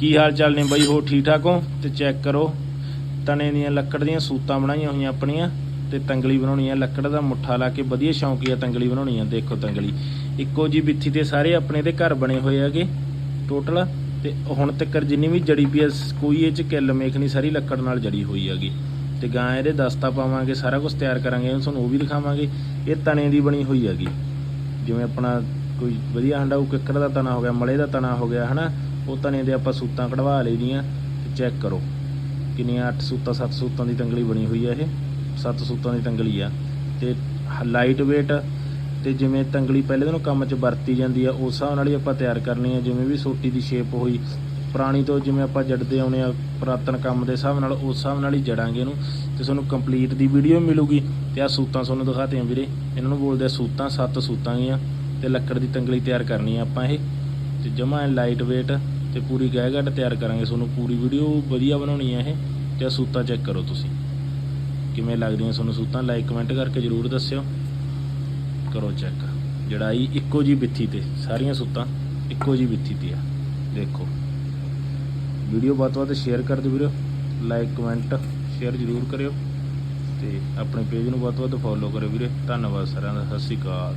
ਕੀ ਹਾਲ ਚਾਲ ਨੇ ਬਾਈ? ਹੋ ਠੀਕ ਠਾਕ ਹੋ? ਤੇ ਚੈੱਕ ਕਰੋ। ਤਣੇ ਦੀਆਂ ਲੱਕੜ ਦੀਆਂ ਸੂਤਾਂ ਬਣਾਈਆਂ ਹੋਈਆਂ ਆਪਣੀਆਂ ਤੇ ਤੰਗਲੀ ਬਣਾਉਣੀ ਆ ਲੱਕੜ ਦਾ ਮੁੱਠਾ ਲਾ ਕੇ ਵਧੀਆ ਸ਼ੌਂਕੀ ਆ ਤੰਗਲੀ ਬਣਾਉਣੀ ਆ ਦੇਖੋ ਤੰਗਲੀ। ਇੱਕੋ ਜੀ ਬਿੱਥੀ ਤੇ ਸਾਰੇ ਆਪਣੇ ਦੇ ਘਰ ਬਣੇ ਹੋਏ ਹੈਗੇ ਟੋਟਲ ਤੇ ਹੁਣ ਤੱਕ ਜਿੰਨੀ ਵੀ ਜੜੀ ਪਈ ਆ, ਕੋਈ ਇਹ ਚ ਕਿੱਲ ਮੇਖ ਨਹੀਂ, ਸਾਰੀ ਲੱਕੜ ਨਾਲ ਜੜੀ ਹੋਈ ਹੈਗੀ। ਤੇ ਗਾਂ ਇਹਦੇ ਦਸਤਾ ਪਾਵਾਂਗੇ, ਸਾਰਾ ਕੁਝ ਤਿਆਰ ਕਰਾਂਗੇ ਤੁਹਾਨੂੰ ਉਹ ਵੀ ਦਿਖਾਵਾਂਗੇ। ਇਹ ਤਣੇ ਦੀ ਬਣੀ ਹੋਈ ਹੈਗੀ। ਜਿਵੇਂ ਆਪਣਾ ਕੋਈ ਵਧੀਆ ਹੰਡਾ ਕਿੱਕਰ ਦਾ ਤਣਾ ਹੋ ਗਿਆ, ਮਲੇ ਦਾ ਤਣਾ ਹੋ ਗਿਆ, ਹਨਾ? ਉਹ ਤਣੇ ਦੇ ਆਪਾਂ ਸੂਤਾਂ ਕਢਵਾ ਲਈਆਂ ਤੇ ਚੈੱਕ ਕਰੋ। ਕਿੰਨੀਆਂ 8 ਸੂਤਾਂ 7 ਸੂਤਾਂ ਦੀ ਤੰਗਲੀ ਬਣੀ ਹੋਈ ਆ ਇਹ? 7 ਸੂਤਾਂ ਦੀ ਤੰਗਲੀ ਆ। ਤੇ ਲਾਈਟ weight ਤੇ ਜਿਵੇਂ ਤੰਗਲੀ ਪਹਿਲੇ ਦਿਨ ਕੰਮ 'ਚ ਵਰਤੀ ਜਾਂਦੀ ਆ, ਉਸ ਹਿਸਾਬ ਨਾਲ ਹੀ ਆਪਾਂ ਤਿਆਰ ਕਰਨੀ ਆ। ਜਿਵੇਂ ਵੀ ਸੋਟੀ ਦੀ ਸ਼ੇਪ ਹੋਈ, ਪੁਰਾਣੀ ਤੋਂ ਜਿਵੇਂ ਆਪਾਂ ਜੜਦੇ ਆਉਣੇ ਆ, ਪੁਰਾਤਨ ਕੰਮ ਦੇ ਹਿਸਾਬ ਨਾਲ, ਉਸ ਹਿਸਾਬ ਨਾਲ ਹੀ ਜੜਾਂਗੇ ਇਹਨੂੰ। ਤੇ ਤੁਹਾਨੂੰ ਕੰਪਲੀਟ ਦੀ ਵੀਡੀਓ ਮਿਲੂਗੀ। ਤੇ ਆ ਸੂਤਾਂ ਤੁਹਾਨੂੰ ਦਿਖਾਤੇ ਆ ਵੀਰੇ। ਇਹਨਾਂ ਨੂੰ ਬੋਲਦੇ ਆ ਸੂਤਾਂ, ਸੱਤ ਸੂਤਾਂ ਗੀਆਂ। ਤੇ ਲੱਕੜ ਦੀ ਤੰਗਲੀ ਤਿਆਰ ਕਰਨੀ ਆ ਆਪਾਂ ਇਹ। ਤੇ ਜਮਾ ਲਾਈਟ ਵੇਟ ਤੇ ਪੂਰੀ ਗਹਿ ਘਟ ਤਿਆਰ ਕਰਾਂਗੇ। ਤੁਹਾਨੂੰ ਪੂਰੀ ਵੀਡੀਓ ਵਧੀਆ ਬਣਾਉਣੀ ਹੈ ਇਹ ਤੇ ਸੂਤਾਂ ਚੈੱਕ ਕਰੋ ਤੁਸੀਂ। ਕਿਵੇਂ ਲੱਗਦੀਆਂ ਤੁਹਾਨੂੰ ਸੂਤਾਂ? ਲਾਈਕ ਕਮੈਂਟ ਕਰਕੇ ਜਰੂਰ ਦੱਸਿਓ। ਕਰੋ ਚੈੱਕ ਜੜਾਈ ਇੱਕੋ ਜੀ ਬਿੱਥੀ ਤੇ, ਸਾਰੀਆਂ ਸੂਤਾਂ ਇੱਕੋ ਜੀ ਬਿੱਥੀ ਤੇ ਆ। ਦੇਖੋ। ਵੀਡੀਓ ਵੱਧ ਤੋਂ ਵੱਧ ਸ਼ੇਅਰ ਕਰ ਦਿਓ ਵੀਰੋ। ਲਾਈਕ ਕਮੈਂਟ ਸ਼ੇਅਰ ਜਰੂਰ ਕਰਿਓ। ਤੇ ਆਪਣੇ ਪੇਜ ਨੂੰ ਵੱਧ ਤੋਂ ਵੱਧ ਫੋਲੋ ਕਰਿਓ ਵੀਰੇ। ਧੰਨਵਾਦ ਸਾਰਿਆਂ ਦਾ। ਸਤਿ ਸ਼੍ਰੀ ਅਕਾਲ।